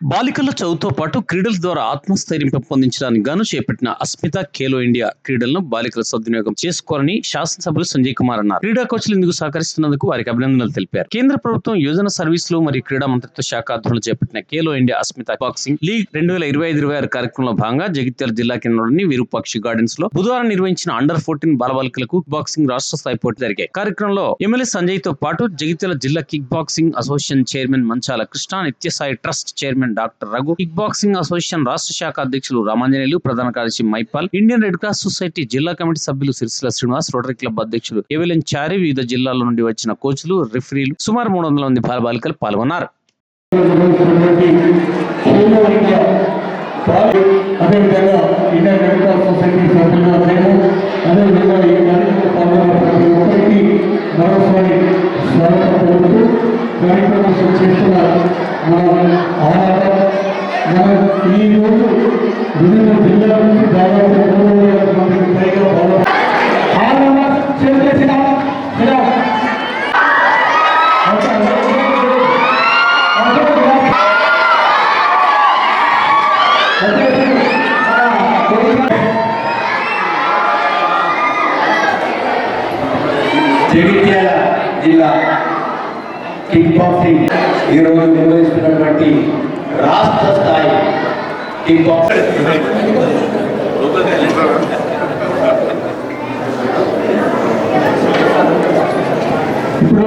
బాలికల చదువుతో పాటు క్రీడల ద్వారా ఆత్మస్థైర్యం పెంపొందించడానికి గాను చేపట్టిన అస్మిత ఖేలో ఇండియా క్రీడలను బాలికల సద్వినియోగం చేసుకోవాలని శాసనసభ్యులు సంజయ్ కుమార్ అన్నారు. క్రీడా కోచ్లు ఇందుకు సహకరిస్తున్నందుకు వారికి అభినందనలు తెలిపారు. కేంద్ర ప్రభుత్వం యువజన సర్వీసులు మరియు క్రీడా మంత్రిత్వ శాఖ ఆధ్వర్యంలో చేపట్టిన Khelo India Asmita boxing league రెండు వేల ఇరవై ఐదు ఇరవై ఆరు కార్యక్రమంలో భాగంగా జగిత్యాల జిల్లా కేంద్రంలోని విరూపాక్షి గార్డెన్స్లో బుధవారం నిర్వహించిన అండర్ ఫోర్టీన్ బాలబాలికలకు కిక్ బాక్సింగ్ రాష్ట్ర స్థాయి పోటీ జరిగాయి. కార్యక్రమంలో ఎమ్మెల్యే సంజయ్తో పాటు జగిత్యాల జిల్లా kick boxing association chairman Manchala Krishna Nithyasai trust chairman doctor Raghu. Kick boxing association రాష్ట్ర శాఖ అధ్యక్షులు రామాంజనేయులు ప్రధాన కార్యదర్శి Maipal. Indian red cross society జిల్లా కమిటీ సభ్యులు సిరిసిల శ్రీనివాస్ రోటరీ క్లబ్ అధ్యక్షులు ఎవెలెన్ చారి వివిధ జిల్లాల నుండి వచ్చిన కోచ్లు రిఫరీలు సుమారు మూడు వందల మంది బాలబాలికలు పాల్గొన్నారు. మరోసారి స్వాగతం కార్యక్రమం చేస్తున్న ఈ వివిధ జిల్లాల నుంచి దాదాపు మూడు వేల మందికి పైగా జగిత్యాల జిల్లా కిక్ బాక్సింగ్. ఈరోజు నిర్వహిస్తున్నటువంటి రాష్ట్ర స్థాయి ఇప్పుడు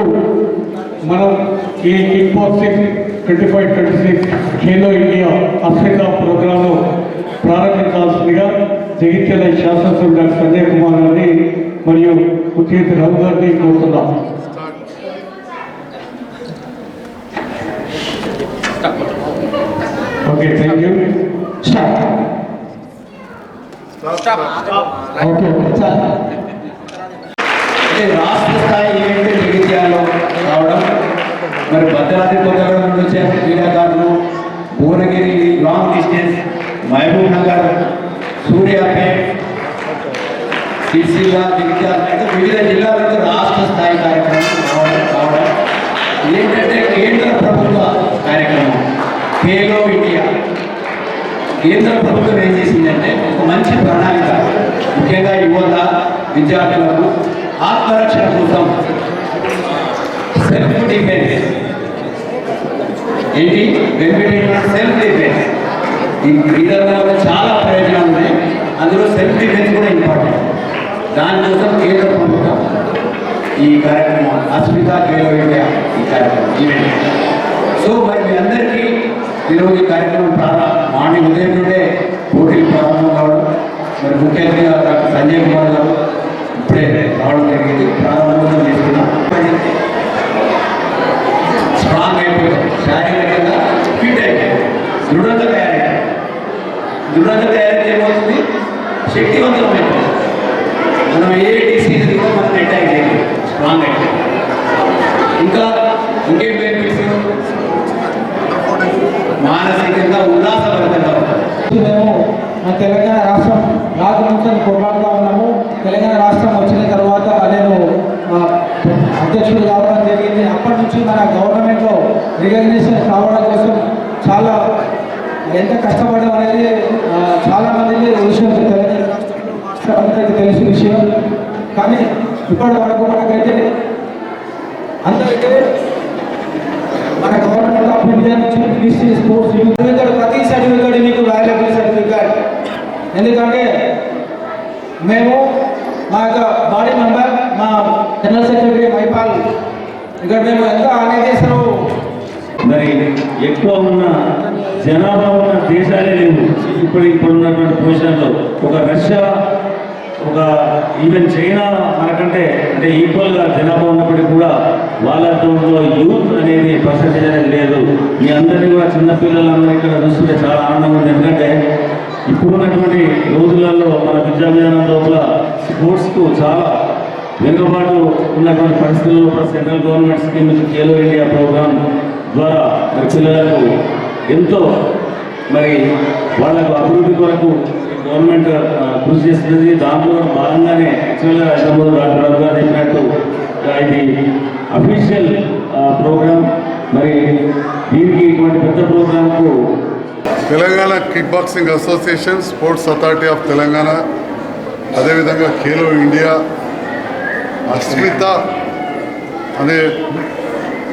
మనం ఈ kick boxing twenty five twenty six Khelo India Africa ప్రోగ్రాంను ప్రారంభించాల్సిందిగా జగిత్యాల శాసనసభ్యులు డాక్టర్ సంజయ్ కుమార్ గారిని మరియు ముఖ్యమంత్రి రఘు గారిని కోరుతున్నాం. Okay thank you start okay sir అంటే రాష్ట్ర స్థాయి ఈవెంట్ జగిత్యాలలో రావడం మరి భద్రాద్రి కొత్తగూడెం నుండి వచ్చే క్రీడాకారులు భువనగిరి లాంగ్ డిస్టెన్స్ మహబూబ్ నగర్ సూర్యాపేట్ సిరిసిల్ల జగిత్యాల అంటే వివిధ జిల్లాల నుంచి రాష్ట్ర స్థాయి కార్యక్రమం రావడం రావడం. ఏంటంటే కేంద్ర ప్రభుత్వ కార్యక్రమం. ఖేలో ఇండియా కేంద్ర ప్రభుత్వం ఏం చేసిందంటే ఒక మంచి ప్రణాళిక. ముఖ్యంగా యువత విద్యార్థులకు ఆత్మరక్షణ కోసం సెల్ఫ్ డిఫెన్స్ ఏంటి? వెంకటేశ్వర సెల్ఫ్ డిఫెన్స్ ఈ క్రీడల వల్ల చాలా ప్రయోజనాలు ఉన్నాయి. అందులో సెల్ఫ్ డిఫెన్స్ కూడా ఇంపార్టెంట్ దానికోసం కేంద్ర ప్రభుత్వం ఈ కార్యక్రమం అస్మిత ఖేలో ఇండియా ఈ కార్యక్రమం ఈవెంట్ సో మరి మీ అందరికీ ఈరోజు ఈ కార్యక్రమం ప్రారంభం. ఉదయం నుండే పోటీలు ప్రారంభం కావడం మరి ముఖ్య అతిథిగా డాక్టర్ సంజయ్ కుమార్ గారు ఇప్పుడే రావడం జరిగింది. ప్రారంభోత్సవం చేస్తున్నాం స్ట్రాంగ్ అయిపోయింది శారీరకంగా ఫిట్ అయిపోయింది దృఢంగా తయారైంది. దృఢంగా తయారైతే ఏమవుతుంది? శక్తివంతం మనం ఏ డిసీజ్ కూడా మనం అటాక్ చేయలేదు స్ట్రాంగ్ అయిపోయింది. ఇంకా నుంచి మేము మన తెలంగాణ రాష్ట్రం రాక నుంచి కొట్లాడుతూ ఉన్నాము. తెలంగాణ రాష్ట్రం వచ్చిన తర్వాత నేను అధ్యక్షుడు కావడం జరిగింది. అప్పటి నుంచి మన గవర్నమెంట్లో రికగ్నేషన్ కావడం కోసం చాలా ఎంత కష్టపడడం అనేది ఆ, విషయం తెలంగాణ రాష్ట్రంలో అందరికీ తెలిసిన విషయం. కానీ ఇప్పటి వరకు మనకైతే అందరికీ మన గవర్నమెంట్ స్పోర్ట్స్ సర్టిఫికేట్ ప్రతి సర్టిఫికేట్ మీకు వాల్యుబుల్ సర్టిఫికేట్ ఎందుకంటే మేము మా యొక్క బాడీ మెంబర్ మా జనరల్ సెక్రటరీ మైపాల్ ఇక్కడ మేము ఎంత అనేది అసలు మరి ఎక్కువ ఉన్న జనాభా ఉన్న దేశాలే లేవు. ఇప్పుడు ఇప్పుడు ఉన్నటువంటి పొజిషన్లో ఒక రష్యా ఒక ఈవెన్ చైనా మనకంటే అంటే ఈక్వల్గా జనాభా ఉన్నప్పటికీ కూడా వాళ్ళ దాంట్లో యూత్ అనేది పర్సంటేజ్ అనేది లేదు. మీ అందరినీ కూడా చిన్నపిల్లలందరూ ఇక్కడ చూస్తుంటే చాలా ఆనందంగా ఉంది. ఎందుకంటే ఇప్పుడున్నటువంటి రోజులలో మన విద్యా విధానం లోపల స్పోర్ట్స్కు చాలా వెనుకబాటు ఉన్నటువంటి పరిస్థితుల్లో కూడా central government scheme Khelo India programme ద్వారా మరి పిల్లలకు ఎంతో మరి వాళ్ళకు అభివృద్ధి కొరకు గవర్నమెంట్ కృషి చేస్తుంది దాంట్లో భాగంగానే యాక్చువల్గా హైదరాబాద్ డాక్టర్ రఘు గారు చెప్పినట్టు ఇది అఫీషియల్ ప్రోగ్రామ్ మరి దీనికి ఇటువంటి పెద్ద ప్రోగ్రాంకు kick boxing association sports authority of Telangana అదేవిధంగా ఖేలో ఇండియా అస్మిత అనే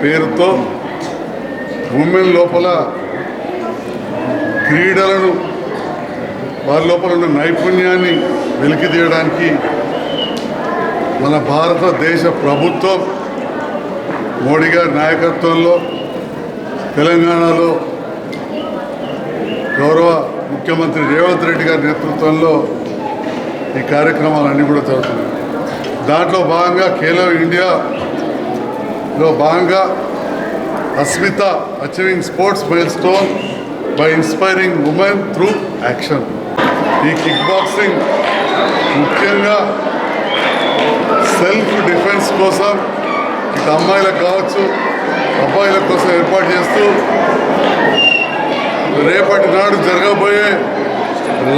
పేరుతో ఉమెన్ లోపల క్రీడలను వారి లోపల ఉన్న నైపుణ్యాన్ని వెలికితీయడానికి మన భారతదేశ ప్రభుత్వం మోడీ గారి నాయకత్వంలో తెలంగాణలో గౌరవ ముఖ్యమంత్రి రేవంత్ రెడ్డి గారి నేతృత్వంలో ఈ కార్యక్రమాలన్నీ కూడా జరుగుతున్నాయి. దాంట్లో భాగంగా ఖేలో ఇండియాలో భాగంగా Asmita achieving sports milestone by inspiring women through action. ఈ కిక్ బాక్సింగ్ ముఖ్యంగా సెల్ఫ్ డిఫెన్స్ కోసం ఇటు అమ్మాయిలకు కావచ్చు అబ్బాయిల కోసం ఏర్పాటు చేస్తూ రేపటి నాడు జరగబోయే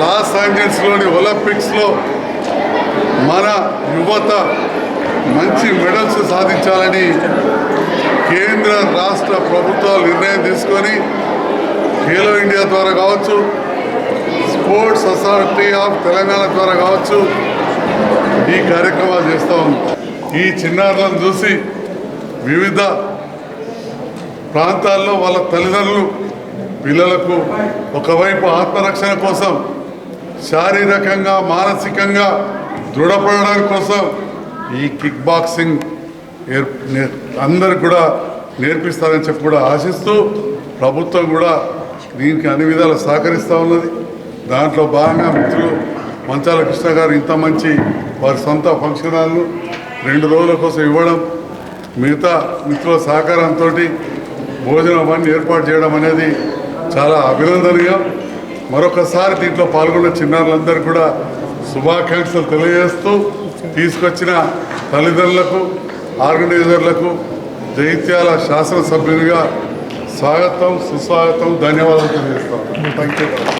లాస్ ఏంజల్స్లోని ఒలింపిక్స్లో మన యువత మంచి మెడల్స్ సాధించాలని కేంద్ర రాష్ట్ర ప్రభుత్వాలు నిర్ణయం తీసుకొని ఖేలో ఇండియా ద్వారా కావచ్చు స్పోర్ట్స్ అథారిటీ ఆఫ్ తెలంగాణ ద్వారా కావచ్చు ఈ కార్యక్రమాలు చేస్తూ ఉన్నాం. ఈ చిన్నారులను చూసి వివిధ ప్రాంతాల్లో వాళ్ళ తల్లిదండ్రులు పిల్లలకు ఒకవైపు ఆత్మరక్షణ కోసం శారీరకంగా మానసికంగా దృఢపడడానికి కోసం ఈ కిక్ బాక్సింగ్ అందరికి కూడా నేర్పిస్తారని చెప్పి కూడా ఆశిస్తూ ప్రభుత్వం కూడా దీనికి అన్ని విధాలు సహకరిస్తూ ఉన్నది. దాంట్లో భాగంగా మిత్రులు మంచాల కృష్ణ గారు ఇంత మంచి వారి సొంత ఫంక్షన్ హాల్ను రెండు రోజుల కోసం ఇవ్వడం మిగతా మిత్రుల సహకారంతో భోజనం అవన్నీ ఏర్పాటు చేయడం అనేది చాలా అభినందనీయం. మరొకసారి దీంట్లో పాల్గొన్న చిన్నారులందరూ కూడా శుభాకాంక్షలు తెలియజేస్తూ తీసుకొచ్చిన తల్లిదండ్రులకు ఆర్గనైజర్లకు జైత్యాల శాసనసభ్యునిగా స్వాగతం సుస్వాగతం ధన్యవాదాలు తెలియజేస్తాం. Thank you